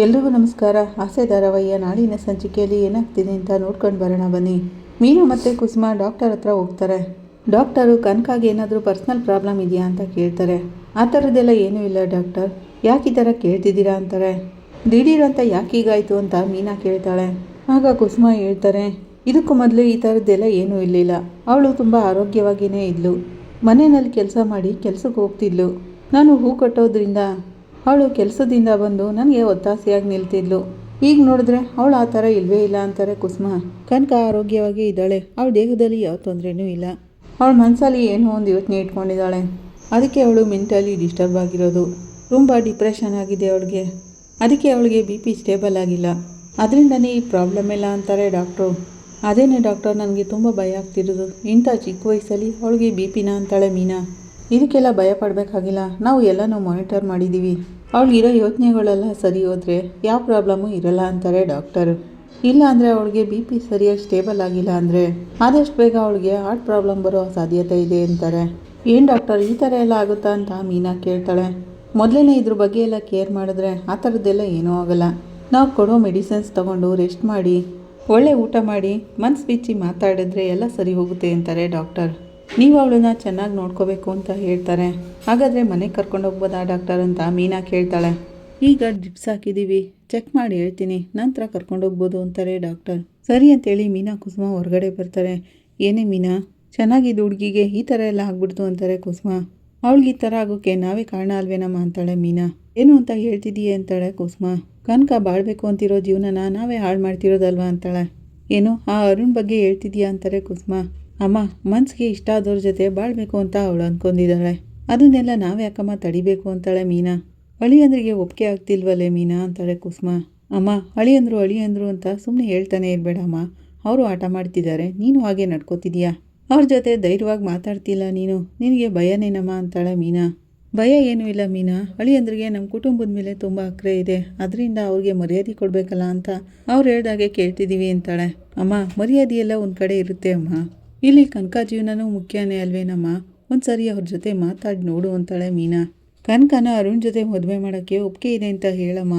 ಎಲ್ರಿಗೂ ನಮಸ್ಕಾರ. ಆಸೆ ಧಾರಾವಾಹಿಯ ನಾಡಿನ ಸಂಚಿಕೆಯಲ್ಲಿ ಏನಾಗ್ತಿದೆ ಅಂತ ನೋಡ್ಕೊಂಡು ಬರೋಣ ಬನ್ನಿ. ಮೀನು ಮತ್ತು ಕುಸುಮ ಡಾಕ್ಟರ್ ಹತ್ರ ಹೋಗ್ತಾರೆ. ಡಾಕ್ಟರು ಕನಕಾಗೆ ಏನಾದರೂ ಪರ್ಸ್ನಲ್ ಪ್ರಾಬ್ಲಮ್ ಇದೆಯಾ ಅಂತ ಕೇಳ್ತಾರೆ. ಆ ಥರದ್ದೆಲ್ಲ ಏನೂ ಇಲ್ಲ ಡಾಕ್ಟರ್. ಯಾಕೆ ಈ ಥರ ಕೇಳ್ತಿದ್ದೀರಾ ಅಂತಾರೆ. ದಿಢೀರ್ ಅಂತ ಯಾಕೆ ಅಂತ ಮೀನಾ ಕೇಳ್ತಾಳೆ. ಆಗ ಕುಸುಮ ಹೇಳ್ತಾರೆ, ಇದಕ್ಕೂ ಮೊದಲು ಈ ಥರದ್ದೆಲ್ಲ ಏನೂ ಇರಲಿಲ್ಲ. ಅವಳು ತುಂಬ ಆರೋಗ್ಯವಾಗಿಯೇ ಇದ್ಲು. ಮನೆಯಲ್ಲಿ ಕೆಲಸ ಮಾಡಿ ಕೆಲಸಕ್ಕೆ ಹೋಗ್ತಿದ್ಲು. ನಾನು ಹೂ ಕಟ್ಟೋದ್ರಿಂದ ಅವಳು ಕೆಲಸದಿಂದ ಬಂದು ನನಗೆ ಒತ್ತಾಸೆಯಾಗಿ ನಿಲ್ತಿದ್ಲು. ಈಗ ನೋಡಿದ್ರೆ ಅವಳು ಆ ಥರ ಇಲ್ವೇ ಇಲ್ಲ ಅಂತಾರೆ ಕುಸುಮ. ಕನಕ ಆರೋಗ್ಯವಾಗಿ ಇದ್ದಾಳೆ. ಅವಳ ದೇಹದಲ್ಲಿ ಯಾವ ತೊಂದರೆನೂ ಇಲ್ಲ. ಅವಳ ಮನಸ್ಸಲ್ಲಿ ಏನೋ ಒಂದು ಯೋಚನೆ ಇಟ್ಕೊಂಡಿದ್ದಾಳೆ. ಅದಕ್ಕೆ ಅವಳು ಮೆಂಟಲಿ ಡಿಸ್ಟರ್ಬ್ ಆಗಿರೋದು. ತುಂಬ ಡಿಪ್ರೆಷನ್ ಆಗಿದೆ ಅವಳಿಗೆ. ಅದಕ್ಕೆ ಅವಳಿಗೆ ಬಿ ಪಿ ಸ್ಟೇಬಲ್ ಆಗಿಲ್ಲ. ಅದರಿಂದನೇ ಈ ಪ್ರಾಬ್ಲಮ್ ಇಲ್ಲ ಅಂತಾರೆ ಡಾಕ್ಟ್ರು. ಅದೇನೇ ಡಾಕ್ಟರ್, ನನಗೆ ತುಂಬ ಭಯ ಆಗ್ತಿರೋದು. ಇಂಥ ಚಿಕ್ಕ ವಯಸ್ಸಲ್ಲಿ ಅವಳಿಗೆ ಬಿ ಪಿನ ಅಂತಾಳೆ ಮೀನಾ. ಇದಕ್ಕೆಲ್ಲ ಭಯ ಪಡಬೇಕಾಗಿಲ್ಲ ನಾವು ಎಲ್ಲನೂ ಮಾನಿಟರ್ ಮಾಡಿದ್ದೀವಿ ಅವಳಿಗಿರೋ ಯೋಚನೆಗಳೆಲ್ಲ ಸರಿ ಹೋದರೆ ಯಾವ ಪ್ರಾಬ್ಲಮ್ಮು ಇರಲ್ಲ ಅಂತಾರೆ ಡಾಕ್ಟರು ಇಲ್ಲ ಅಂದರೆ ಅವಳಿಗೆ ಬಿ ಪಿ ಸರಿಯಾಗಿ ಸ್ಟೇಬಲ್ ಆಗಿಲ್ಲ ಅಂದರೆ ಆದಷ್ಟು ಬೇಗ ಅವಳಿಗೆ ಹಾರ್ಟ್ ಪ್ರಾಬ್ಲಮ್ ಬರೋ ಸಾಧ್ಯತೆ ಇದೆ ಅಂತಾರೆ. ಏನು ಡಾಕ್ಟರ್ ಈ ಥರ ಎಲ್ಲ ಆಗುತ್ತಾ ಅಂತ ಮೀನಾ ಕೇಳ್ತಾಳೆ. ಮೊದಲೇ ಇದ್ರ ಬಗ್ಗೆ ಎಲ್ಲ ಕೇರ್ ಮಾಡಿದ್ರೆ ಆ ಥರದ್ದೆಲ್ಲ ಏನೂ ಆಗಲ್ಲ. ನಾವು ಕೊಡೋ ಮೆಡಿಸಿನ್ಸ್ ತಗೊಂಡು ರೆಸ್ಟ್ ಮಾಡಿ, ಒಳ್ಳೆ ಊಟ ಮಾಡಿ, ಮನ್ಸ್ ಬಿಚ್ಚಿ ಮಾತಾಡಿದ್ರೆ ಎಲ್ಲ ಸರಿ ಹೋಗುತ್ತೆ ಅಂತಾರೆ ಡಾಕ್ಟರ್ ನೀವು ಅವಳನ್ನ ಚೆನ್ನಾಗಿ ನೋಡ್ಕೋಬೇಕು ಅಂತ ಹೇಳ್ತಾರೆ. ಹಾಗಾದರೆ ಮನೆಗೆ ಕರ್ಕೊಂಡು ಹೋಗ್ಬೋದಾ ಡಾಕ್ಟರ್ ಅಂತ ಮೀನಾ ಕೇಳ್ತಾಳೆ. ಈಗ ಡ್ರಿಪ್ಸ್ ಹಾಕಿದ್ದೀವಿ ಚೆಕ್ ಮಾಡಿ ಹೇಳ್ತೀನಿ. ನಂತರ ಕರ್ಕೊಂಡು ಹೋಗ್ಬೋದು ಅಂತಾರೆ ಡಾಕ್ಟರ್. ಸರಿ ಅಂತೇಳಿ ಮೀನಾ, ಕುಸುಮ ಹೊರಗಡೆ ಬರ್ತಾರೆ. ಏನೇ ಮೀನಾ, ಚೆನ್ನಾಗಿದ್ದು ಹುಡುಗಿಗೆ ಈ ಥರ ಎಲ್ಲ ಆಗ್ಬಿಡ್ತು ಅಂತಾರೆ ಕುಸುಮ. ಅವಳಿಗೆ ಈ ಥರ ಆಗೋಕ್ಕೆ ನಾವೇ ಕಾರಣ ಅಲ್ವೇನಮ್ಮ ಅಂತಾಳೆ ಮೀನಾ. ಏನು ಅಂತ ಹೇಳ್ತಿದ್ದೀಯೇ ಅಂತಾಳೆ ಕುಸುಮ. ಕನಕ ಬಾಳ್ಬೇಕು ಅಂತಿರೋ ಜೀವನನ ನಾವೇ ಹಾಳು ಮಾಡ್ತಿರೋದಲ್ವಾ ಅಂತಾಳೆ. ಏನು, ಆ ಅರುಣ್ ಬಗ್ಗೆ ಹೇಳ್ತಿದ್ಯಾ ಅಂತಾರೆ ಕುಸುಮ. ಅಮ್ಮ, ಮನ್ಸಿಗೆ ಇಷ್ಟ ಆದವ್ರ ಜೊತೆ ಬಾಳ್ಬೇಕು ಅಂತ ಅವಳು ಅಂದ್ಕೊಂಡಿದ್ದಾಳೆ ಅದನ್ನೆಲ್ಲ ನಾವ್ಯಾಕಮ್ಮ ತಡಿಬೇಕು ಅಂತಾಳೆ ಮೀನಾ. ಅಳಿಯಂದ್ರಿಗೆ ಒಪ್ಪಿಗೆ ಆಗ್ತಿಲ್ವಲ್ಲೇ ಮೀನಾ ಅಂತಾಳೆ ಕುಸುಮ. ಅಮ್ಮ, ಅಳಿಯಂದ್ರು ಅಳಿಯಂದ್ರು ಅಂತ ಸುಮ್ಮನೆ ಹೇಳ್ತಾನೆ ಇರಬೇಡಮ್ಮ. ಅವರು ಆಟ ಮಾಡ್ತಿದ್ದಾರೆ, ನೀನು ಹಾಗೆ ನಡ್ಕೋತಿದ್ಯಾ ಅವ್ರ ಜೊತೆ ಧೈರ್ಯವಾಗಿ ಮಾತಾಡ್ತಿಲ್ಲ ನೀನು. ನಿನಗೆ ಭಯನೇನಮ್ಮ ಅಂತಾಳೆ ಮೀನಾ. ಭಯ ಏನೂ ಇಲ್ಲ ಮೀನಾ. ಅಳಿಯಂದ್ರಿಗೆ ನಮ್ಮ ಕುಟುಂಬದ ಮೇಲೆ ತುಂಬ ಅಕ್ರೆ ಇದೆ. ಅದರಿಂದ ಅವ್ರಿಗೆ ಮರ್ಯಾದೆ ಕೊಡಬೇಕಲ್ಲ ಅಂತ ಅವ್ರು ಹೇಳ್ದಾಗೆ ಕೇಳ್ತಿದ್ದೀವಿ ಅಂತಾಳೆ. ಅಮ್ಮ ಮರ್ಯಾದೆ ಎಲ್ಲ ಒಂದು ಕಡೆ ಇರುತ್ತೆ ಅಮ್ಮ. ಇಲ್ಲಿ ಕನಕ ಜೀವನನೂ ಮುಖ್ಯನೇ ಅಲ್ವೇನಮ್ಮ ಒಂದು ಸರಿ ಅವ್ರ ಜೊತೆ ಮಾತಾಡಿ ನೋಡು ಅಂತಾಳೆ ಮೀನಾ. ಕನಕನ ಅರುಣ್ ಜೊತೆ ಮದುವೆ ಮಾಡೋಕ್ಕೆ ಒಪ್ಪಿಗೆ ಇದೆ ಅಂತ ಹೇಳಮ್ಮ.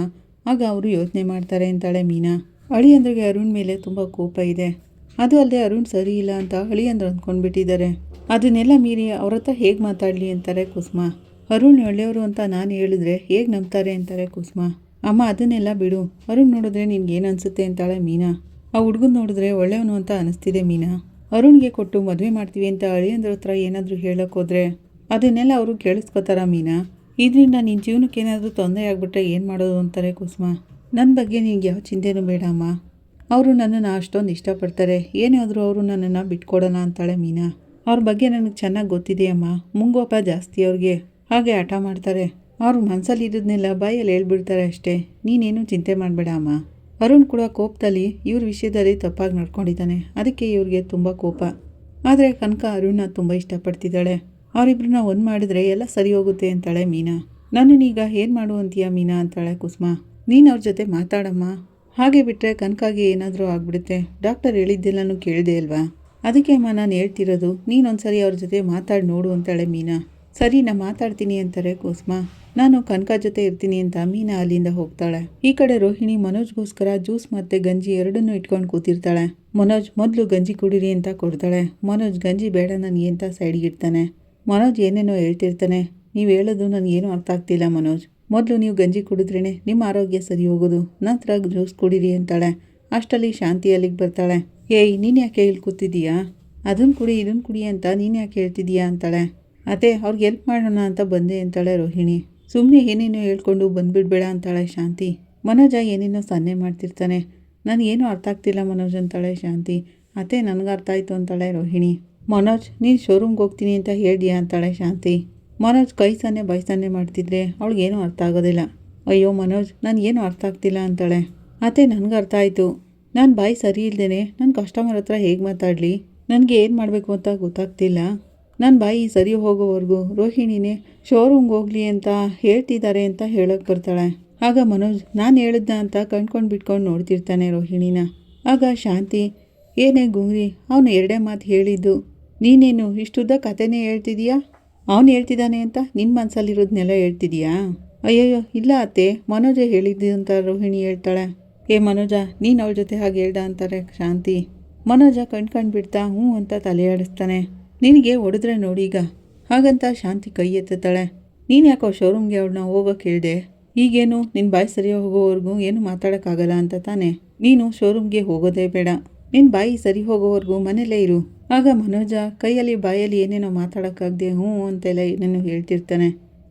ಆಗ ಅವರು ಯೋಚನೆ ಮಾಡ್ತಾರೆ ಅಂತಾಳೆ ಮೀನಾ. ಅಳಿಯಂದ್ರಿಗೆ ಅರುಣ್ ಮೇಲೆ ತುಂಬ ಕೋಪ ಇದೆ. ಅದು ಅಲ್ಲದೆ ಅರುಣ್ ಸರಿ ಇಲ್ಲ ಅಂತ ಅಳಿಯಂದ್ರು ಅಂದ್ಕೊಂಡ್ಬಿಟ್ಟಿದ್ದಾರೆ. ಅದನ್ನೆಲ್ಲ ಮೀರಿ ಅವ್ರ ಹತ್ರ ಹೇಗೆ ಮಾತಾಡಲಿ ಅಂತಾರೆ ಕುಸುಮ. ಅರುಣ್ ಒಳ್ಳೆಯವರು ಅಂತ ನಾನು ಹೇಳಿದ್ರೆ ಹೇಗೆ ನಂಬ್ತಾರೆ ಅಂತಾರೆ ಕುಸುಮ. ಅಮ್ಮ, ಅದನ್ನೆಲ್ಲ ಬಿಡು. ಅರುಣ್ ನೋಡಿದ್ರೆ ನಿನ್ಗೆ ಏನು ಅನಿಸುತ್ತೆ ಅಂತಾಳೆ ಮೀನಾ. ಆ ಹುಡುಗನ ನೋಡಿದ್ರೆ ಒಳ್ಳೆಯವನು ಅಂತ ಅನಿಸ್ತಿದೆ ಮೀನಾ. ಅರುಣ್ಗೆ ಕೊಟ್ಟು ಮದುವೆ ಮಾಡ್ತೀವಿ ಅಂತ ಅಳಿಯಂದ್ರ ಹತ್ರ ಏನಾದರೂ ಹೇಳೋಕ್ಕೋದ್ರೆ ಅದನ್ನೆಲ್ಲ ಅವರು ಕೇಳಿಸ್ಕೋತಾರ ಮೀನಾ. ಇದರಿಂದ ನಿನ್ನ ಜೀವನಕ್ಕೆ ಏನಾದರೂ ತೊಂದರೆ ಆಗ್ಬಿಟ್ರೆ ಏನು ಮಾಡೋದು ಅಂತಾರೆ ಕುಸುಮ. ನನ್ನ ಬಗ್ಗೆ ನಿನಗೆ ಯಾವ ಚಿಂತೆನೂ ಬೇಡಮ್ಮ. ಅವರು ನನ್ನನ್ನು ಅಷ್ಟೊಂದು ಇಷ್ಟಪಡ್ತಾರೆ. ಏನೇ ಆದರೂ ಅವರು ನನ್ನನ್ನು ಬಿಟ್ಕೊಡೋಣ ಅಂತಾಳೆ ಮೀನಾ. ಅವ್ರ ಬಗ್ಗೆ ನನಗೆ ಚೆನ್ನಾಗಿ ಗೊತ್ತಿದೆ ಅಮ್ಮ ಮುಂಗೋಪ ಜಾಸ್ತಿ ಅವ್ರಿಗೆ. ಹಾಗೆ ಹಠ ಮಾಡ್ತಾರೆ. ಅವ್ರ ಮನಸ್ಸಲ್ಲಿ ಇದ್ದದನ್ನೆಲ್ಲ ಬಾಯಲ್ಲಿ ಹೇಳ್ಬಿಡ್ತಾರೆ ಅಷ್ಟೇ. ನೀನೇನು ಚಿಂತೆ ಮಾಡಬೇಡ ಅಮ್ಮ ಅರುಣ್ ಕೂಡ ಕೋಪದಲ್ಲಿ ಇವ್ರ ವಿಷಯದಲ್ಲಿ ತಪ್ಪಾಗಿ ನಡ್ಕೊಂಡಿದ್ದಾನೆ. ಅದಕ್ಕೆ ಇವ್ರಿಗೆ ತುಂಬ ಕೋಪ. ಆದರೆ ಕನಕ ಅರುಣ್ನ ತುಂಬ ಇಷ್ಟಪಡ್ತಿದ್ದಾಳೆ. ಅವರಿಬ್ಬರನ್ನ ಒಂದು ಮಾಡಿದ್ರೆ ಎಲ್ಲ ಸರಿ ಹೋಗುತ್ತೆ ಅಂತಾಳೆ ಮೀನಾ. ನನ್ನನ್ನೀಗ ಏನು ಮಾಡು ಅಂತೀಯ ಮೀನಾ? ಅಂತಾಳೆ ಕುಸುಮ. ನೀನು ಅವ್ರ ಜೊತೆ ಮಾತಾಡಮ್ಮ. ಹಾಗೆ ಬಿಟ್ಟರೆ ಕನಕಾಗೆ ಏನಾದರೂ ಆಗ್ಬಿಡುತ್ತೆ. ಡಾಕ್ಟರ್ ಹೇಳಿದ್ದೆಲ್ಲನೂ ಕೇಳಿದೆ ಅಲ್ವಾ? ಅದಕ್ಕೆ ಅಮ್ಮ, ನಾನು ಹೇಳ್ತಿರೋದು ನೀನೊಂದ್ಸರಿ ಅವ್ರ ಜೊತೆ ಮಾತಾಡಿ ನೋಡು ಅಂತಾಳೆ ಮೀನಾ. ಸರಿ, ನಾ ಮಾತಾಡ್ತೀನಿ ಅಂತಾರೆ ಕುಸುಮ. ನಾನು ಕನಕ ಜೊತೆ ಇರ್ತೀನಿ ಅಂತ ಮೀನಾ ಅಲ್ಲಿಂದ ಹೋಗ್ತಾಳೆ. ಈ ಕಡೆ ರೋಹಿಣಿ ಮನೋಜ್ಗೋಸ್ಕರ ಜ್ಯೂಸ್ ಮತ್ತೆ ಗಂಜಿ ಎರಡನ್ನೂ ಇಟ್ಕೊಂಡು ಕೂತಿರ್ತಾಳೆ. ಮನೋಜ್, ಮೊದಲು ಗಂಜಿ ಕುಡಿರಿ ಅಂತ ಕೊಡ್ತಾಳೆ. ಮನೋಜ್, ಗಂಜಿ ಬೇಡ ನನಗೆ ಅಂತ ಸೈಡ್ಗೆ ಇಡ್ತಾನೆ? ಮನೋಜ್ ಏನೇನೋ ಹೇಳ್ತಿರ್ತಾನೆ. ನೀವು ಹೇಳೋದು ನನಗೇನು ಅರ್ಥ ಆಗ್ತಿಲ್ಲ ಮನೋಜ್. ಮೊದಲು ನೀವು ಗಂಜಿ ಕುಡಿದ್ರೇ ನಿಮ್ಮ ಆರೋಗ್ಯ ಸರಿ ಹೋಗೋದು. ನಂತರ ಜ್ಯೂಸ್ ಕುಡಿರಿ ಅಂತಾಳೆ. ಅಷ್ಟಲ್ಲಿ ಶಾಂತಿ ಅಲ್ಲಿಗೆ ಬರ್ತಾಳೆ. ಏಯ್, ನೀನು ಯಾಕೆ ಇಲ್ಲಿ ಕೂತಿದ್ದೀಯಾ? ಅದನ್ನು ಕುಡಿ ಇದನ್ನು ಕುಡಿ ಅಂತ ನೀನು ಯಾಕೆ ಹೇಳ್ತಿದ್ದೀಯಾ ಅಂತಾಳೆ. ಅದೇ, ಅವ್ರಿಗೆ ಹೆಲ್ಪ್ ಮಾಡೋಣ ಅಂತ ಬಂದೆ ಅಂತಾಳೆ ರೋಹಿಣಿ. ಸುಮ್ಮನೆ ಏನೇನೋ ಹೇಳ್ಕೊಂಡು ಬಂದ್ಬಿಡ್ಬೇಡ ಅಂತಾಳೆ ಶಾಂತಿ. ಮನೋಜ ಏನೇನೋ ಸನ್ನೆ ಮಾಡ್ತಿರ್ತಾನೆ. ನನಗೇನು ಅರ್ಥ ಆಗ್ತಿಲ್ಲ ಮನೋಜ್ ಅಂತಾಳೆ ಶಾಂತಿ. ಅದೇ ನನಗೆ ಅರ್ಥ ಆಯಿತು ಅಂತಾಳೆ ರೋಹಿಣಿ. ಮನೋಜ್, ನೀನು ಶೋರೂಮ್ಗೆ ಹೋಗ್ತೀನಿ ಅಂತ ಹೇಳಿದ್ಯಾ ಅಂತಾಳೆ ಶಾಂತಿ. ಮನೋಜ್ ಕೈ ಸನ್ನೆ ಬೈ ಸನ್ನೆ ಮಾಡ್ತಿದ್ರೆ ಅವಳಿಗೇನು ಅರ್ಥ ಆಗೋದಿಲ್ಲ. ಅಯ್ಯೋ ಮನೋಜ್ ನನಗೇನು ಅರ್ಥ ಆಗ್ತಿಲ್ಲ ಅಂತಾಳೆ. ಅದೇ ನನಗೆ ಅರ್ಥ ಆಯಿತು. ನಾನು ಬಾಯಿ ಸರಿ ಇಲ್ದೇನೆ ನನ್ನ ಕಸ್ಟಮರ್ ಹತ್ರ ಹೇಗೆ ಮಾತಾಡಲಿ? ನನಗೆ ಏನು ಮಾಡಬೇಕು ಅಂತ ಗೊತ್ತಾಗ್ತಿಲ್ಲ. ನನ್ನ ಬಾಯಿ ಸರಿ ಹೋಗೋವರೆಗೂ ರೋಹಿಣಿನೇ ಶೋರೂಮ್ಗೆ ಹೋಗಲಿ ಅಂತ ಹೇಳ್ತಿದ್ದಾರೆ ಅಂತ ಹೇಳೋಕೆ ಬರ್ತಾಳೆ. ಆಗ ಮನೋಜ್, ನಾನು ಹೇಳಿದ್ದ ಅಂತ ಕಣ್ಕೊಂಡು ಬಿಟ್ಕೊಂಡು ನೋಡ್ತಿರ್ತಾನೆ ರೋಹಿಣಿನ. ಆಗ ಶಾಂತಿ, ಏನೇ ಗುಂಗ್ರಿ, ಅವನು ಎರಡೇ ಮಾತು ಹೇಳಿದ್ದು, ನೀನೇನು ಇಷ್ಟುದ್ದ ಕತೆನೇ ಹೇಳ್ತಿದೀಯಾ? ಅವನು ಹೇಳ್ತಿದ್ದಾನೆ ಅಂತ ನಿನ್ನ ಮನಸ್ಸಲ್ಲಿರೋದನ್ನೆಲ್ಲ ಹೇಳ್ತಿದೀಯಾ? ಅಯ್ಯಯ್ಯೋ, ಇಲ್ಲ ಅತ್ತೆ, ಮನೋಜ ಹೇಳಿದ್ದು ಅಂತ ರೋಹಿಣಿ ಹೇಳ್ತಾಳೆ. ಏ ಮನೋಜ, ನೀನು ಅವಳ ಜೊತೆ ಹಾಗೆ ಹೇಳ್ದ ಅಂತಾರೆ ಶಾಂತಿ. ಮನೋಜ ಕಣ್ಕೊಂಡು ಬಿಡ್ತಾ ಹ್ಞೂ ಅಂತ ತಲೆ ಆಡಿಸ್ತಾನೆ ನಿನಗೆ ಹೊಡೆದ್ರೆ ಈಗ ಹಾಗಂತ ಶಾಂತಿ ಕೈ ಎತ್ತುತ್ತಾಳೆ. ನೀನು ಯಾಕೋ ಶೋರೂಮ್ಗೆ ಅವಳನ್ನ ಹೋಗೋಕೆ ಹೇಳಿದೆ? ಈಗೇನು? ನಿನ್ನ ಬಾಯಿ ಸರಿ ಹೋಗೋವರೆಗೂ ಏನು ಮಾತಾಡೋಕ್ಕಾಗಲ್ಲ ಅಂತ ತಾನೆ? ನೀನು ಶೋರೂಮ್ಗೆ ಹೋಗೋದೇ ಬೇಡ. ನಿನ್ನ ಬಾಯಿ ಸರಿ ಹೋಗೋವರೆಗೂ ಮನೇಲೇ ಇರು. ಆಗ ಮನೋಜ ಕೈಯಲ್ಲಿ ಬಾಯಲ್ಲಿ ಏನೇನೋ ಮಾತಾಡೋಕ್ಕಾಗದೆ ಹ್ಞೂ ಅಂತೆಲ್ಲ ಏನೇನೋ ಹೇಳ್ತಿರ್ತಾನೆ.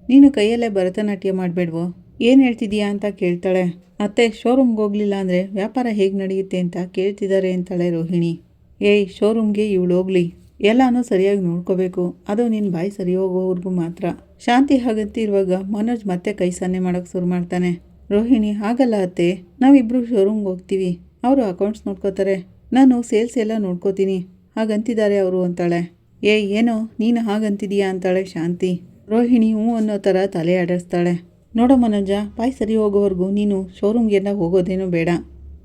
ನೀನು ಕೈಯಲ್ಲೇ ಭರತನಾಟ್ಯ ಮಾಡಬೇಡ್ವೋ? ಏನು ಹೇಳ್ತಿದೀಯಾ ಅಂತ ಕೇಳ್ತಾಳೆ. ಅತ್ತೆ, ಶೋರೂಮ್ಗೆ ಹೋಗಲಿಲ್ಲ ಅಂದರೆ ವ್ಯಾಪಾರ ಹೇಗೆ ನಡೆಯುತ್ತೆ ಅಂತ ಕೇಳ್ತಿದ್ದಾರೆ ಅಂತಾಳೆ ರೋಹಿಣಿ. ಏಯ್, ಶೋರೂಮ್ಗೆ ಇವಳು ಹೋಗ್ಲಿ. ಎಲ್ಲನೂ ಸರಿಯಾಗಿ ನೋಡ್ಕೋಬೇಕು. ಅದು ನಿನ್ನ ಬಾಯಿ ಸರಿ ಹೋಗೋವರೆಗೂ ಮಾತ್ರ. ಶಾಂತಿ ಹಾಗಂತಿರುವಾಗ ಮನೋಜ್ ಮತ್ತೆ ಕೈ ಸನ್ನೆ ಮಾಡೋಕ್ಕೆ ಶುರು ಮಾಡ್ತಾನೆ. ರೋಹಿಣಿ, ಹಾಗಲ್ಲ ಅತ್ತೆ ನಾವಿಬ್ಬರು ಶೋರೂಮ್ಗೆ ಹೋಗ್ತೀವಿ. ಅವರು ಅಕೌಂಟ್ಸ್ ನೋಡ್ಕೋತಾರೆ. ನಾನು ಸೇಲ್ಸ್ ಎಲ್ಲ ನೋಡ್ಕೋತೀನಿ. ಹಾಗಂತಿದ್ದಾರೆ ಅವರು, ಅಂತಾಳೆ. ಏ, ಏನೋ, ನೀನು ಹಾಗಂತಿದೀಯಾ? ಅಂತಾಳೆ ಶಾಂತಿ. ರೋಹಿಣಿ ಹ್ಞೂ ಅನ್ನೋ ಥರ ತಲೆ ಆಡಿಸ್ತಾಳೆ. ನೋಡೋ ಮನೋಜ, ಬಾಯಿ ಸರಿ ಹೋಗೋವರೆಗೂ ನೀನು ಶೋರೂಮ್ಗೆಲ್ಲ ಹೋಗೋದೇನೂ ಬೇಡ.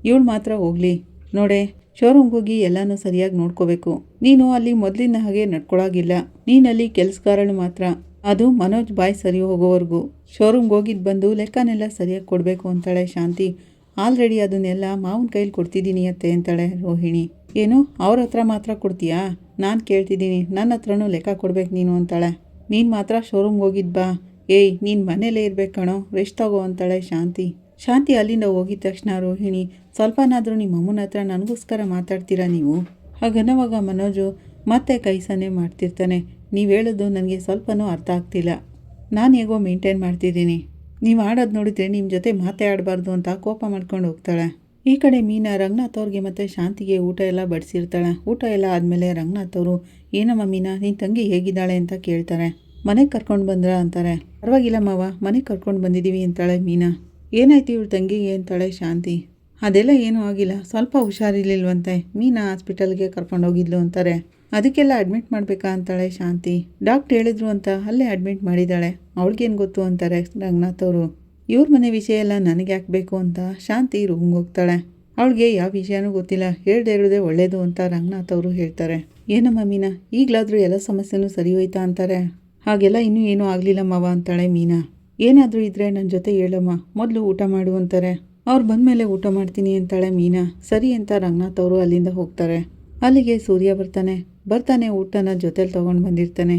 ಇವಳು ಮಾತ್ರ ಹೋಗಲಿ. ನೋಡೆ ಶೋರೂಮ್ಗೆ ಹೋಗಿ ಎಲ್ಲನೂ ಸರಿಯಾಗಿ ನೋಡ್ಕೋಬೇಕು. ನೀನು ಅಲ್ಲಿ ಮೊದಲಿನ ಹಾಗೆ ನಡ್ಕೊಳಾಗಿಲ್ಲ. ನೀನಲ್ಲಿ ಕೆಲಸಗಾರಳು ಮಾತ್ರ. ಅದು ಮನೋಜ್ ಬಾಯ್ ಸರಿ ಹೋಗೋವರೆಗೂ. ಶೋರೂಮ್ಗೆ ಹೋಗಿದ್ದು ಬಂದು ಲೆಕ್ಕನೆಲ್ಲ ಸರಿಯಾಗಿ ಕೊಡಬೇಕು ಅಂತಾಳೆ ಶಾಂತಿ. ಆಲ್ರೆಡಿ ಅದನ್ನೆಲ್ಲ ಮಾವನ ಕೈಲಿ ಕೊಡ್ತಿದ್ದೀನಿ ಅತ್ತೆ ಅಂತಾಳೆ ರೋಹಿಣಿ. ಏನು ಅವ್ರ ಹತ್ರ ಮಾತ್ರ ಕೊಡ್ತೀಯಾ? ನಾನು ಕೇಳ್ತಿದ್ದೀನಿ ನನ್ನ ಹತ್ರನೂ ಲೆಕ್ಕ ಕೊಡ್ಬೇಕು ನೀನು ಅಂತಾಳೆ. ನೀನು ಮಾತ್ರ ಶೋರೂಮ್ಗೆ ಹೋಗಿದ್ದು ಬಾ. ಏಯ್, ನೀನು ಮನೇಲೇ ಕಣೋ. ರೆಸ್ಟ್ ತಗೋ ಅಂತಾಳೆ ಶಾಂತಿ. ಶಾಂತಿ ಅಲ್ಲಿಂದ ಹೋಗಿದ ತಕ್ಷಣ ರೋಹಿಣಿ, ಸ್ವಲ್ಪನಾದರೂ ನಿಮ್ಮ ಅಮ್ಮನ ಹತ್ರ ನನಗೋಸ್ಕರ ಮಾತಾಡ್ತೀರಾ ನೀವು? ಹಾಗನ್ನವಾಗ ಮನೋಜು, ಮತ್ತೆ ಕೈ ಮಾಡ್ತಿರ್ತಾನೆ. ನೀವು ಹೇಳೋದು ನನಗೆ ಸ್ವಲ್ಪನೂ ಅರ್ಥ ಆಗ್ತಿಲ್ಲ. ನಾನು ಹೇಗೋ ಮೇಂಟೈನ್ ಮಾಡ್ತಿದ್ದೀನಿ. ನೀವು ಆಡೋದು ನೋಡಿದ್ರೆ ನಿಮ್ಮ ಜೊತೆ ಮಾತೇ ಆಡಬಾರ್ದು ಅಂತ ಕೋಪ ಮಾಡ್ಕೊಂಡು ಹೋಗ್ತಾಳೆ. ಈ ಕಡೆ ಮೀನಾ, ರಂಗನಾಥ್ ಅವ್ರಿಗೆ ಮತ್ತು ಶಾಂತಿಗೆ ಊಟ ಎಲ್ಲ ಬಡಿಸಿರ್ತಾಳೆ. ಊಟ ಎಲ್ಲ ಆದಮೇಲೆ ರಂಗನಾಥ್ ಅವರು, ಏನಮ್ಮ ಮೀನಾ ನಿನ್ನ ತಂಗಿ ಹೇಗಿದ್ದಾಳೆ ಅಂತ ಕೇಳ್ತಾರೆ. ಮನೆಗೆ ಕರ್ಕೊಂಡು ಬಂದ್ರ? ಅಂತಾರೆ. ಪರವಾಗಿಲ್ಲ ಮಾವ, ಮನೆಗೆ ಕರ್ಕೊಂಡು ಬಂದಿದ್ದೀವಿ ಅಂತಾಳೆ ಮೀನಾ. ಏನಾಯ್ತು ಇವಳು ತಂಗಿಗೆ ಅಂತಾಳೆ ಶಾಂತಿ? ಅದೆಲ್ಲ ಏನೂ ಆಗಿಲ್ಲ. ಸ್ವಲ್ಪ ಹುಷಾರಿರ್ಲಿಲ್ವಂತೆ. ಮೀನಾ ಹಾಸ್ಪಿಟಲ್ಗೆ ಕರ್ಕೊಂಡು ಹೋಗಿದ್ಲು ಅಂತಾರೆ. ಅದಕ್ಕೆಲ್ಲ ಅಡ್ಮಿಟ್ ಮಾಡಬೇಕಾ ಅಂತಾಳೆ ಶಾಂತಿ. ಡಾಕ್ಟ್ರ್ ಹೇಳಿದ್ರು ಅಂತ ಅಲ್ಲೇ ಅಡ್ಮಿಟ್ ಮಾಡಿದ್ದಾಳೆ. ಅವಳಿಗೇನು ಗೊತ್ತು ಅಂತಾರೆ ರಂಗನಾಥ್ ಅವರು. ಇವ್ರ ಮನೆ ವಿಷಯ ಎಲ್ಲ ನನಗೆ ಹಾಕಬೇಕು ಅಂತ ಶಾಂತಿ ರೂಮ್ಗೆ ಹೋಗ್ತಾಳೆ. ಅವಳಿಗೆ ಯಾವ ವಿಷಯನೂ ಗೊತ್ತಿಲ್ಲ. ಹೇಳ್ದೆ ಇರೋದೇ ಒಳ್ಳೇದು ಅಂತ ರಂಗನಾಥ್ ಅವರು ಹೇಳ್ತಾರೆ. ಏನಮ್ಮ ಮೀನಾ? ಈಗಲಾದರೂ ಎಲ್ಲ ಸಮಸ್ಯೆನೂ ಸರಿ ಹೋಯ್ತಾ ಅಂತಾರೆ? ಹಾಗೆಲ್ಲ ಇನ್ನೂ ಏನೂ ಆಗಲಿಲ್ಲ ಮಾವ ಅಂತಾಳೆ ಮೀನಾ. ಏನಾದರೂ ಇದ್ರೆ ನನ್ನ ಜೊತೆ ಹೇಳಮ್ಮ. ಮೊದಲು ಊಟ ಮಾಡು ಅಂತಾರೆ. ಅವ್ರು ಬಂದಮೇಲೆ ಊಟ ಮಾಡ್ತೀನಿ ಅಂತಾಳೆ ಮೀನಾ. ಸರಿ ಅಂತ ರಂಗನಾಥ್ ಅವರು ಅಲ್ಲಿಂದ ಹೋಗ್ತಾರೆ. ಅಲ್ಲಿಗೆ ಸೂರ್ಯ ಬರ್ತಾನೆ. ಬರ್ತಾನೆ ಊಟನ ಜೊತೆಲಿ ತೊಗೊಂಡು ಬಂದಿರ್ತಾನೆ.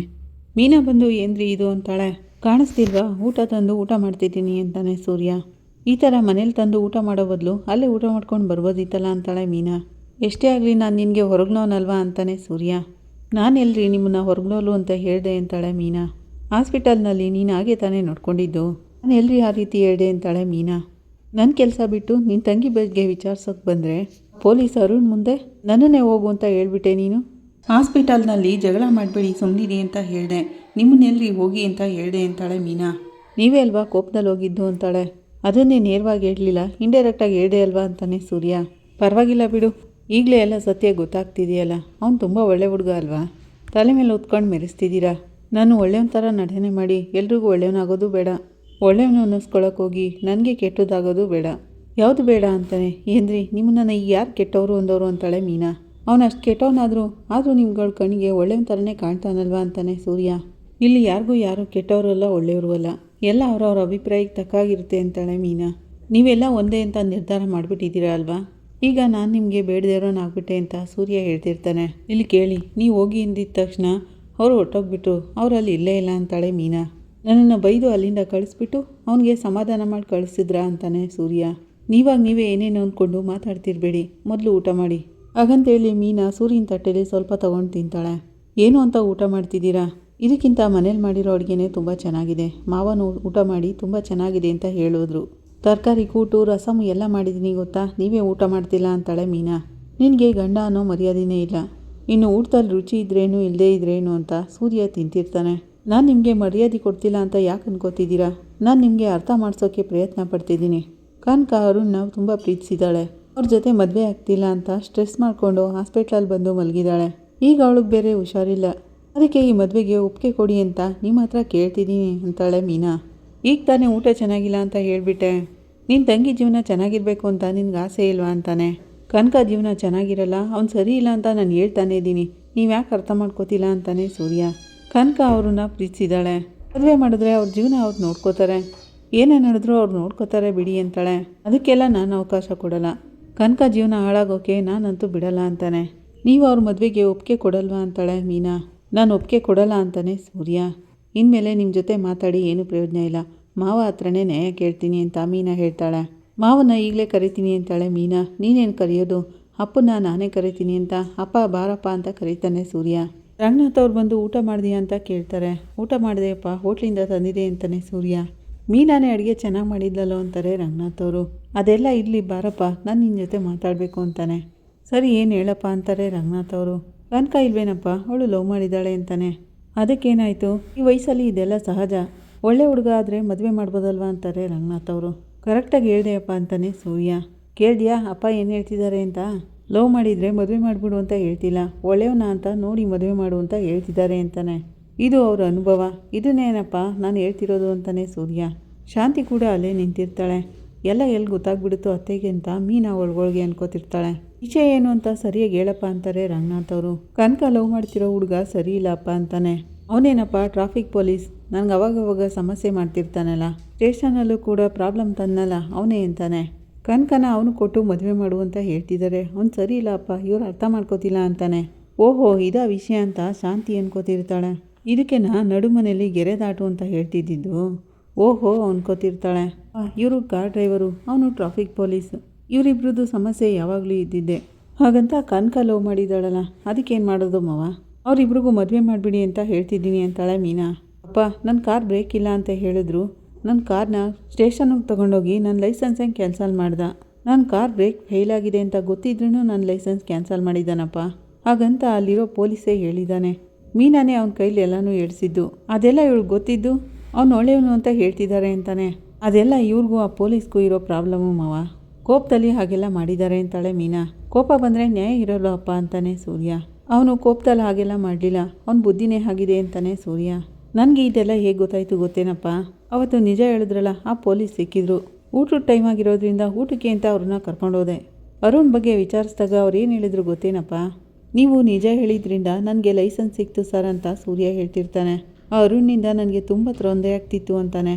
ಮೀನಾ ಬಂದು, ಏನ್ರಿ ಇದು? ಅಂತಾಳೆ. ಕಾಣಿಸ್ತಿಲ್ವಾ? ಊಟ ತಂದು ಊಟ ಮಾಡ್ತಿದ್ದೀನಿ ಅಂತಾನೆ ಸೂರ್ಯ. ಈ ಥರ ಮನೇಲಿ ತಂದು ಊಟ ಮಾಡೋ ಬದಲು ಅಲ್ಲೇ ಊಟ ಮಾಡ್ಕೊಂಡು ಬರ್ಬೋದಿತ್ತಲ್ಲ ಅಂತಾಳೆ ಮೀನಾ. ಎಷ್ಟೇ ಆಗಲಿ ನಾನು ನಿನಗೆ ಹೊರಗ್ನೋನಲ್ವಾ? ಅಂತಾನೆ ಸೂರ್ಯ. ನಾನು ಎಲ್ರಿ ನಿಮ್ಮನ್ನ ಹೊರಗ್ನೋಲು ಅಂತ ಹೇಳಿದೆ ಅಂತಾಳೆ ಮೀನಾ. ಹಾಸ್ಪಿಟಲ್ನಲ್ಲಿ ನೀನು ಹಾಗೆ ತಾನೇ ನೋಡ್ಕೊಂಡಿದ್ದು. ನಾನು ಎಲ್ರಿ ಆ ರೀತಿ ಹೇಳಿದೆ ಅಂತಾಳೆ ಮೀನಾ. ನನ್ನ ಕೆಲಸ ಬಿಟ್ಟು ನಿನ್ನ ತಂಗಿ ಬಗ್ಗೆ ವಿಚಾರಿಸೋಕೆ ಬಂದರೆ ಪೊಲೀಸ್ ಅರುಣ್ ಮುಂದೆ ನನ್ನನ್ನೇ ಹೋಗು ಅಂತ ಹೇಳ್ಬಿಟ್ಟೆ ನೀನು? ಹಾಸ್ಪಿಟಲ್ನಲ್ಲಿ ಜಗಳ ಮಾಡಬೇಡಿ ಸುಮ್ಮನಿರಿ ಅಂತ ಹೇಳಿದೆ. ನಿಮ್ಮನ್ನೆಲ್ರಿ ಹೋಗಿ ಅಂತ ಹೇಳಿದೆ ಅಂತಾಳೆ ಮೀನಾ. ನೀವೇ ಅಲ್ವಾ ಕೋಪದಲ್ಲಿ ಹೋಗಿದ್ದು ಅಂತಾಳೆ. ಅದನ್ನೇ ನೇರವಾಗಿ ಹೇಳಲಿಲ್ಲ ಇಂಡೈರೆಕ್ಟಾಗಿ ಹೇಳಿದೆ ಅಲ್ವಾ ಅಂತಾನೆ ಸೂರ್ಯ. ಪರವಾಗಿಲ್ಲ ಬಿಡು. ಈಗಲೇ ಎಲ್ಲ ಸತ್ಯ ಗೊತ್ತಾಗ್ತಿದೆಯಲ್ಲ. ಅವ್ನು ತುಂಬ ಒಳ್ಳೆ ಹುಡುಗ ಅಲ್ವಾ? ತಲೆ ಮೇಲೆ ಉತ್ಕೊಂಡು ಮೆರೆಸ್ತಿದ್ದೀರಾ? ನಾನು ಒಳ್ಳೆಯವನ ಥರ ನಟನೆ ಮಾಡಿ ಎಲ್ರಿಗೂ ಒಳ್ಳೆಯವನಾಗೋದು ಬೇಡ. ಒಳ್ಳೆಯವನು ಅನ್ನಿಸ್ಕೊಳಕ್ಕೆ ಹೋಗಿ ನನಗೆ ಕೆಟ್ಟದಾಗೋದು ಬೇಡ. ಯಾವುದು ಬೇಡ ಅಂತಾನೆ? ಏನ್ರಿ? ನಿಮ್ಮನ್ನ ಯಾರು ಕೆಟ್ಟವರು ಅಂದವರು ಅಂತಾಳೆ ಮೀನಾ. ಅವನು ಅಷ್ಟು ಕೆಟ್ಟವನಾದರೂ, ಆದರೂ ನಿಮ್ಗಳ ಕಣ್ಣಿಗೆ ಒಳ್ಳೆಯವನ ಥರನೇ ಕಾಣ್ತಾನಲ್ವಾ ಅಂತಾನೆ ಸೂರ್ಯ. ಇಲ್ಲಿ ಯಾರಿಗೂ ಯಾರು ಕೆಟ್ಟವರಲ್ಲ ಒಳ್ಳೆಯವರು ಅಲ್ಲ. ಎಲ್ಲ ಅವರವ್ರ ಅಭಿಪ್ರಾಯಕ್ಕೆ ತಕ್ಕಾಗಿರುತ್ತೆ ಅಂತಾಳೆ ಮೀನಾ. ನೀವೆಲ್ಲ ಒಂದೇ ಅಂತ ನಿರ್ಧಾರ ಮಾಡಿಬಿಟ್ಟಿದ್ದೀರಾ ಅಲ್ವಾ? ಈಗ ನಾನು ನಿಮಗೆ ಬೇಡದಿರೋನಾಗ್ಬಿಟ್ಟೆ ಅಂತ ಸೂರ್ಯ ಹೇಳ್ತಿರ್ತಾನೆ. ಇಲ್ಲಿ ಕೇಳಿ, ನೀವು ಹೋಗಿ ಎಂದಿದ್ದ ತಕ್ಷಣ ಅವರು ಹೊಟ್ಟೋಗ್ಬಿಟ್ರು ಅವರಲ್ಲಿ ಇಲ್ಲೇ ಇಲ್ಲ ಅಂತಾಳೆ ಮೀನಾ. ನನ್ನನ್ನು ಬೈದು ಅಲ್ಲಿಂದ ಕಳಿಸ್ಬಿಟ್ಟು, ಅವನಿಗೆ ಸಮಾಧಾನ ಮಾಡಿ ಕಳಿಸಿದ್ರಾ ಅಂತಾನೆ ಸೂರ್ಯ. ನೀವಾಗ ನೀವೇ ಏನೇನು ಅಂದ್ಕೊಂಡು ಮಾತಾಡ್ತಿರ್ಬೇಡಿ. ಮೊದಲು ಊಟ ಮಾಡಿ. ಹಾಗಂತೇಳಿ ಮೀನಾ ಸೂರ್ಯನ ತಟ್ಟೆಲಿ ಸ್ವಲ್ಪ ತೊಗೊಂಡು ತಿಂತಾಳೆ. ಏನು ಅಂತ ಊಟ ಮಾಡ್ತಿದ್ದೀರಾ? ಇದಕ್ಕಿಂತ ಮನೇಲಿ ಮಾಡಿರೋ ಅಡುಗೆನೇ ತುಂಬ ಚೆನ್ನಾಗಿದೆ. ಮಾವನು ಊಟ ಮಾಡಿ ತುಂಬ ಚೆನ್ನಾಗಿದೆ ಅಂತ ಹೇಳಿದ್ರು. ತರಕಾರಿ, ಕೂಟು ರಸಮು ಎಲ್ಲ ಮಾಡಿದ್ದೀನಿ ಗೊತ್ತಾ? ನೀವೇ ಊಟ ಮಾಡ್ತಿಲ್ಲ ಅಂತಾಳೆ ಮೀನಾ. ನಿನಗೆ ಗಂಡ ಅನ್ನೋ ಮರ್ಯಾದೆನೇ ಇಲ್ಲ. ಇನ್ನು ಊಟದಲ್ಲಿ ರುಚಿ ಇದ್ರೇನು ಇಲ್ಲದೇ ಇದ್ರೇನು ಅಂತ ಸೂರ್ಯ ತಿಂತಿರ್ತಾನೆ. ನಾನು ನಿಮಗೆ ಮರ್ಯಾದೆ ಕೊಡ್ತಿಲ್ಲ ಅಂತ ಯಾಕೆ ಅನ್ಕೋತಿದ್ದೀರಾ? ನಾನು ನಿಮಗೆ ಅರ್ಥ ಮಾಡಿಸೋಕ್ಕೆ ಪ್ರಯತ್ನ ಪಡ್ತಿದ್ದೀನಿ. ಕನಕ ನಾವು ತುಂಬ ಪ್ರೀತಿಸಿದ್ದಾಳೆ. ಅವ್ರ ಜೊತೆ ಮದುವೆ ಆಗ್ತಿಲ್ಲ ಅಂತ ಸ್ಟ್ರೆಸ್ ಮಾಡಿಕೊಂಡು ಹಾಸ್ಪಿಟ್ಲಲ್ಲಿ ಬಂದು ಮಲಗಿದ್ದಾಳೆ. ಈಗ ಅವಳಿಗೆ ಬೇರೆ ಹುಷಾರಿಲ್ಲ. ಅದಕ್ಕೆ ಈ ಮದುವೆಗೆ ಒಪ್ಪಿಗೆ ಕೊಡಿ ಅಂತ ನಿಮ್ಮ ಹತ್ರ ಕೇಳ್ತಿದ್ದೀನಿ ಅಂತಾಳೆ ಮೀನಾ. ಈಗ ತಾನೇ ಊಟ ಚೆನ್ನಾಗಿಲ್ಲ ಅಂತ ಹೇಳಿಬಿಟ್ಟೆ. ನಿನ್ನ ತಂಗಿ ಜೀವನ ಚೆನ್ನಾಗಿರಬೇಕು ಅಂತ ನಿನ್ಗೆ ಆಸೆ ಇಲ್ವಾ ಅಂತಾನೆ. ಕನಕ ಜೀವನ ಚೆನ್ನಾಗಿರಲ್ಲ? ಅವ್ನು ಸರಿ ಇಲ್ಲ ಅಂತ ನಾನು ಹೇಳ್ತಾನೆ ಇದ್ದೀನಿ. ನೀವು ಯಾಕೆ ಅರ್ಥ ಮಾಡ್ಕೋತಿಲ್ಲ ಅಂತಾನೆ ಸೂರ್ಯ. ಕನಕ ಅವ್ರನ್ನ ಪ್ರೀತಿಸಿದಾಳೆ. ಮದುವೆ ಮಾಡಿದ್ರೆ ಅವ್ರ ಜೀವನ ಅವ್ರು ನೋಡ್ಕೋತಾರೆ. ಏನೇ ನಡೆದ್ರು ಅವ್ರು ನೋಡ್ಕೋತಾರೆ ಬಿಡಿ ಅಂತಾಳೆ. ಅದಕ್ಕೆಲ್ಲ ನಾನು ಅವಕಾಶ ಕೊಡಲ್ಲ. ಕನಕ ಜೀವನ ಹಾಳಾಗೋಕೆ ನಾನಂತೂ ಬಿಡಲ್ಲ ಅಂತಾನೆ. ನೀವು ಅವ್ರ ಮದುವೆಗೆ ಒಪ್ಪಿಗೆ ಕೊಡಲ್ವಾ ಅಂತಾಳೆ ಮೀನಾ. ನಾನು ಒಪ್ಪಿಗೆ ಕೊಡಲ್ಲ ಅಂತಾನೆ ಸೂರ್ಯ. ಇನ್ಮೇಲೆ ನಿಮ್ಮ ಜೊತೆ ಮಾತಾಡಿ ಏನೂ ಪ್ರಯೋಜನ ಇಲ್ಲ. ಮಾವ ಹತ್ರನೇ ನ್ಯಾಯ ಕೇಳ್ತೀನಿ ಅಂತ ಮೀನಾ ಹೇಳ್ತಾಳೆ. ಮಾವನ ಈಗಲೇ ಕರಿತೀನಿ ಅಂತಾಳೆ ಮೀನಾ. ನೀನೇನು ಕರೆಯೋದು? ಅಪ್ಪನ ನಾನೇ ಕರಿತೀನಿ ಅಂತ. ಅಪ್ಪ, ಬಾರಪ್ಪ ಅಂತ ಕರೀತಾನೆ ಸೂರ್ಯ. ರಂಗನಾಥ್ ಅವ್ರು ಬಂದು ಊಟ ಮಾಡಿದೆಯಾ ಅಂತ ಕೇಳ್ತಾರೆ. ಊಟ ಮಾಡಿದೆಯಪ್ಪ, ಹೋಟ್ಲಿಂದ ತಂದಿದೆ ಅಂತಾನೆ ಸೂರ್ಯ. ಮೀನಾನೇ ಅಡುಗೆ ಚೆನ್ನಾಗಿ ಮಾಡಿದ್ಲಲ್ಲೋ ಅಂತಾರೆ ರಂಗನಾಥ್ ಅವರು ಅದೆಲ್ಲ ಇರಲಿ ಬಾರಪ್ಪ, ನಾನು ನಿನ್ನ ಜೊತೆ ಮಾತಾಡಬೇಕು ಅಂತಾನೆ. ಸರಿ, ಏನು ಹೇಳಪ್ಪ ಅಂತಾರೆ ರಂಗನಾಥ್ ಅವರು ಕನಕ ಇಲ್ವೇನಪ್ಪ, ಅವಳು ಲವ್ ಮಾಡಿದ್ದಾಳೆ ಅಂತಾನೆ. ಅದಕ್ಕೇನಾಯಿತು? ಈ ವಯಸ್ಸಲ್ಲಿ ಇದೆಲ್ಲ ಸಹಜ. ಒಳ್ಳೆ ಹುಡುಗ ಆದರೆ ಮದುವೆ ಮಾಡ್ಬೋದಲ್ವಾ ಅಂತಾರೆ ರಂಗನಾಥ್ ಅವರು ಕರೆಕ್ಟಾಗಿ ಹೇಳ್ದೆಯಪ್ಪ ಅಂತಾನೆ ಸೂರ್ಯ. ಕೇಳ್ದ್ಯಾ? ಅಪ್ಪ ಏನು ಹೇಳ್ತಿದ್ದಾರೆ ಅಂತ? ಲವ್ ಮಾಡಿದರೆ ಮದುವೆ ಮಾಡಿಬಿಡು ಅಂತ ಹೇಳ್ತಿಲ್ಲ. ಒಳ್ಳೆಯವನ ಅಂತ ನೋಡಿ ಮದುವೆ ಮಾಡು ಅಂತ ಹೇಳ್ತಿದ್ದಾರೆ ಅಂತಾನೆ. ಇದು ಅವರ ಅನುಭವ. ಇದನ್ನೇನಪ್ಪ ನಾನು ಹೇಳ್ತಿರೋದು ಅಂತಾನೆ ಸೂರ್ಯ. ಶಾಂತಿ ಕೂಡ ಅಲ್ಲೇ ನಿಂತಿರ್ತಾಳೆ. ಎಲ್ಲ ಎಲ್ಲಿ ಗೊತ್ತಾಗ್ಬಿಡುತ್ತೋ ಅತ್ತೆಗೆ ಅಂತ ಮೀನಾ ಒಳಗೊಳಗೆ ಅನ್ಕೋತಿರ್ತಾಳೆ. ವಿಷಯ ಏನು ಅಂತ ಸರಿಯಾಗಿ ಹೇಳಪ್ಪ ಅಂತಾರೆ ರಂಗನಾಥ್ ಅವರು. ಕನಕ ಲವ್ ಮಾಡ್ತಿರೋ ಹುಡುಗ ಸರಿ ಇಲ್ಲಪ್ಪ ಅಂತಾನೆ. ಅವನೇನಪ್ಪ? Traffic police. ನನಗೆ ಅವಾಗವಾಗ ಸಮಸ್ಯೆ ಮಾಡ್ತಿರ್ತಾನಲ್ಲ. ಸ್ಟೇಷನಲ್ಲೂ ಕೂಡ ಪ್ರಾಬ್ಲಮ್ ತನ್ನಲ್ಲ, ಅವನೇ ಅಂತಾನೆ. ಕನಕನ ಅವನು ಕೊಟ್ಟು ಮದುವೆ ಮಾಡು ಅಂತ ಹೇಳ್ತಿದ್ದಾರೆ ಅವ್ನು ಸರಿ ಇಲ್ಲಪ್ಪ ಇವ್ರು ಅರ್ಥ ಮಾಡ್ಕೋತಿಲ್ಲ ಅಂತಾನೆ. ಓಹೋ, ಇದಾ ವಿಷಯ ಅಂತ ಶಾಂತಿ ಅನ್ಕೋತಿರ್ತಾಳೆ. ಇದಕ್ಕೆ ನಾ ನಡುಮನೆಯಲ್ಲಿ ಗೆರೆ ದಾಟು ಅಂತ ಹೇಳ್ತಿದ್ದಿದ್ದು. ಓಹೋ, ಅನ್ಕೋತಿರ್ತಾಳೆ. ಇವರು ಕಾರ್ ಡ್ರೈವರು, ಅವನು ಟ್ರಾಫಿಕ್ ಪೊಲೀಸ್. ಇವರಿಬ್ರದ್ದು ಸಮಸ್ಯೆ ಯಾವಾಗಲೂ ಇದ್ದಿದ್ದೆ. ಹಾಗಂತ ಕನಕ ಲವ್ ಮಾಡಿದ್ದಾಳಲ್ಲ, ಅದಕ್ಕೇನು ಮಾಡೋದು ಮವ? ಅವರಿಬ್ರಿಗೂ ಮದುವೆ ಮಾಡಿಬಿಡಿ ಅಂತ ಹೇಳ್ತಿದ್ದೀನಿ ಅಂತಾಳೆ ಮೀನಾ. ಅಪ್ಪ ನನ್ನ ಕಾರ್ ಬ್ರೇಕ್ ಇಲ್ಲ ಅಂತ ಹೇಳಿದ್ರು. ನನ್ನ ಕಾರ್ನ ಸ್ಟೇಷನ್ಗೆ ತೊಗೊಂಡೋಗಿ ನನ್ನ ಲೈಸೆನ್ಸ್ ಹೆಂಗೆ ಕ್ಯಾನ್ಸಲ್ ಮಾಡ್ದ. ನನ್ನ ಕಾರ್ ಬ್ರೇಕ್ ಫೇಲ್ ಆಗಿದೆ ಅಂತ ಗೊತ್ತಿದ್ರೂ ನನ್ನ ಲೈಸೆನ್ಸ್ ಕ್ಯಾನ್ಸಲ್ ಮಾಡಿದ್ದಾನಪ್ಪ. ಹಾಗಂತ ಅಲ್ಲಿರೋ ಪೊಲೀಸೇ ಹೇಳಿದ್ದಾನೆ ಮೀನಾನೇ ಅವನ ಕೈಲಿ ಎಲ್ಲನೂ ಹೇಳ್ಸಿದ್ದು ಅದೆಲ್ಲ ಇವಳು ಗೊತ್ತಿದ್ದು? ಅವ್ನು ಒಳ್ಳೆಯವನು ಅಂತ ಹೇಳ್ತಿದ್ದಾರೆ ಅಂತಾನೆ. ಅದೆಲ್ಲ ಇವ್ರಿಗೂ, ಆ ಪೊಲೀಸ್ಗೂ ಇರೋ ಪ್ರಾಬ್ಲಮ್ಮು ಮಾವ. ಕೋಪದಲ್ಲಿ ಹಾಗೆಲ್ಲ ಮಾಡಿದ್ದಾರೆ ಅಂತಾಳೆ ಮೀನಾ. ಕೋಪ ಬಂದರೆ ನ್ಯಾಯ ಇರೋಲ್ಲ ಅಪ್ಪ ಅಂತಾನೆ ಸೂರ್ಯ. ಅವನು ಕೋಪದಲ್ಲಿ ಹಾಗೆಲ್ಲ ಮಾಡಲಿಲ್ಲ. ಅವನ ಬುದ್ಧಿನೇ ಆಗಿದೆ ಅಂತಾನೆ ಸೂರ್ಯ. ನನಗೆ ಇದೆಲ್ಲ ಹೇಗೆ ಗೊತ್ತಾಯಿತು ಗೊತ್ತೇನಪ್ಪ? ಅವತ್ತು ನಿಜ ಹೇಳಿದ್ರಲ್ಲ, ಆ ಪೊಲೀಸ್ ಸಿಕ್ಕಿದ್ರು. ಊಟದ ಟೈಮ್ ಆಗಿರೋದ್ರಿಂದ ಊಟಕ್ಕೆ ಅಂತ ಅವ್ರನ್ನ ಕರ್ಕೊಂಡೋದೆ ಅರುಣ್ ಬಗ್ಗೆ ವಿಚಾರಿಸಿದಾಗ ಅವ್ರು ಏನು ಹೇಳಿದ್ರು ಗೊತ್ತೇನಪ್ಪ? ನೀವು ನಿಜ ಹೇಳಿದ್ರಿಂದ ನನಗೆ ಲೈಸೆನ್ಸ್ ಸಿಕ್ತು ಸರ್ ಅಂತ ಸೂರ್ಯ ಹೇಳ್ತಿರ್ತಾನೆ. ಆ ಅರುಣ್ನಿಂದ ನನಗೆ ತುಂಬ ತೊಂದರೆ ಆಗ್ತಿತ್ತು ಅಂತಾನೆ.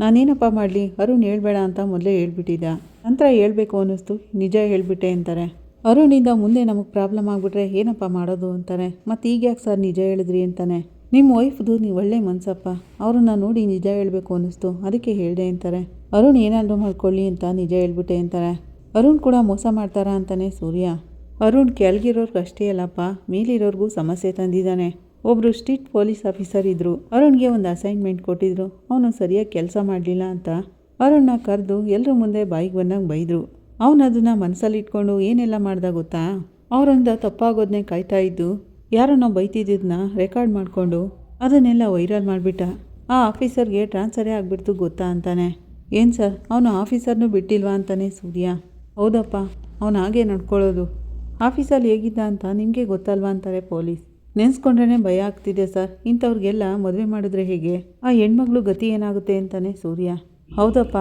ನಾನೇನಪ್ಪ ಮಾಡಲಿ? ಅರುಣ್ ಹೇಳ್ಬೇಡ ಅಂತ ಮೊದಲೇ ಹೇಳ್ಬಿಟ್ಟಿದ್ದ. ನಂತರ ಹೇಳಬೇಕು ಅನ್ನಿಸ್ತು. ನಿಜ ಹೇಳಿಬಿಟ್ಟೆ ಅಂತಾರೆ. ಅರುಣಿಂದ ಮುಂದೆ ನಮಗೆ ಪ್ರಾಬ್ಲಮ್ ಆಗಿಬಿಟ್ರೆ ಏನಪ್ಪ ಮಾಡೋದು ಅಂತಾನೆ ಮತ್ತು ಈಗ ಯಾಕೆ ಸರ್ ನಿಜ ಹೇಳಿದ್ರಿ ಅಂತಾನೆ. ನಿಮ್ಮ ವೈಫ್ದು ನೀವು ಒಳ್ಳೆ ಮನ್ಸಪ್ಪ. ಅವ್ರನ್ನ ನೋಡಿ ನಿಜ ಹೇಳಬೇಕು ಅನ್ನಿಸ್ತು. ಅದಕ್ಕೆ ಹೇಳಿದೆ ಅಂತಾರೆ. ಅರುಣ್ ಏನಾದರೂ ಮಾಡ್ಕೊಳ್ಳಿ ಅಂತ ನಿಜ ಹೇಳ್ಬಿಟ್ಟೆ ಅಂತಾರೆ. ಅರುಣ್ ಕೂಡ ಮೋಸ ಮಾಡ್ತಾರಾ ಅಂತಾನೆ ಸೂರ್ಯ. ಅರುಣ್ ಕೆಳಗಿರೋರ್ಗೆ ಅಷ್ಟೇ ಅಲ್ಲಪ್ಪ. ಮೇಲಿರೋರ್ಗೂ ಸಮಸ್ಯೆ ತಂದಿದ್ದಾನೆ. ಒಬ್ಬರು ಸ್ಟ್ರೀಟ್ ಪೊಲೀಸ್ ಆಫೀಸರ್ ಇದ್ದರು ಅರುಣ್ಗೆ ಒಂದು ಅಸೈನ್ಮೆಂಟ್ ಕೊಟ್ಟಿದ್ರು. ಅವನು ಸರಿಯಾಗಿ ಕೆಲಸ ಮಾಡಲಿಲ್ಲ ಅಂತ. ಅರುಣ್ನ ಕರೆದು ಎಲ್ಲರ ಮುಂದೆ ಬಾಯಿಗೆ ಬಂದಂಗೆ ಬೈದರು. ಅವನು ಅದನ್ನು ಮನಸ್ಸಲ್ಲಿ ಇಟ್ಕೊಂಡು ಏನೆಲ್ಲ ಮಾಡ್ದ ಗೊತ್ತಾ? ಅವರೊಂದು ತಪ್ಪಾಗೋದನ್ನೇ ಕಾಯ್ತಾ ಇದ್ದು ಯಾರನ್ನೋ ಬೈತಿದ್ದನ್ನ ರೆಕಾರ್ಡ್ ಮಾಡಿಕೊಂಡು ಅದನ್ನೆಲ್ಲ ವೈರಲ್ ಮಾಡಿಬಿಟ್ಟ. ಆ ಆಫೀಸರ್ಗೆ ಟ್ರಾನ್ಸ್ಫರೇ ಆಗಿಬಿಡ್ತು ಗೊತ್ತಾ ಅಂತಾನೆ. ಏನು ಸರ್ ಅವನು ಆಫೀಸರ್ನೂ ಬಿಟ್ಟಿಲ್ವಾ ಅಂತಾನೆ ಸೂರ್ಯ. ಹೌದಪ್ಪ, ಅವನು ಹಾಗೆ ನಡ್ಕೊಳ್ಳೋದು. ಆಫೀಸಲ್ಲಿ ಹೇಗಿದ್ದ ಅಂತ ನಿಮಗೆ ಗೊತ್ತಲ್ವಾ ಅಂತಾರೆ ಪೊಲೀಸ್. ನೆನೆಸ್ಕೊಂಡ್ರೇ ಭಯ ಆಗ್ತಿದೆ ಸರ್ ಇಂಥವ್ರಿಗೆಲ್ಲ ಮದುವೆ ಮಾಡಿದ್ರೆ ಹೇಗೆ? ಆ ಹೆಣ್ಮಗಳು ಗತಿ ಏನಾಗುತ್ತೆ ಅಂತಾನೆ ಸೂರ್ಯ. ಹೌದಪ್ಪ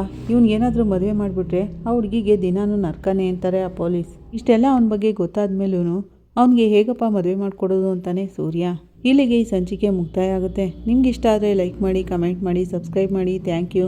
ಏನಾದರೂ ಮದುವೆ ಮಾಡಿಬಿಟ್ರೆ ಆ ಹುಡುಗಿಗೆ ದಿನಾನೂ ನರ್ಕನೇ ಅಂತಾರೆ ಆ ಪೊಲೀಸ್. ಇಷ್ಟೆಲ್ಲ ಅವನ ಬಗ್ಗೆ ಗೊತ್ತಾದ ಮೇಲೂ ಅವನಿಗೆ ಹೇಗಪ್ಪ ಮದುವೆ ಮಾಡಿಕೊಡೋದು ಅಂತಾನೆ ಸೂರ್ಯ. ಇಲ್ಲಿಗೆ ಈ ಸಂಚಿಕೆ ಮುಕ್ತಾಯ ಆಗುತ್ತೆ. ನಿಮ್ಗೆ ಇಷ್ಟ ಆದರೆ ಲೈಕ್ ಮಾಡಿ ಕಮೆಂಟ್ ಮಾಡಿ ಸಬ್ಸ್ಕ್ರೈಬ್ ಮಾಡಿ. Thank you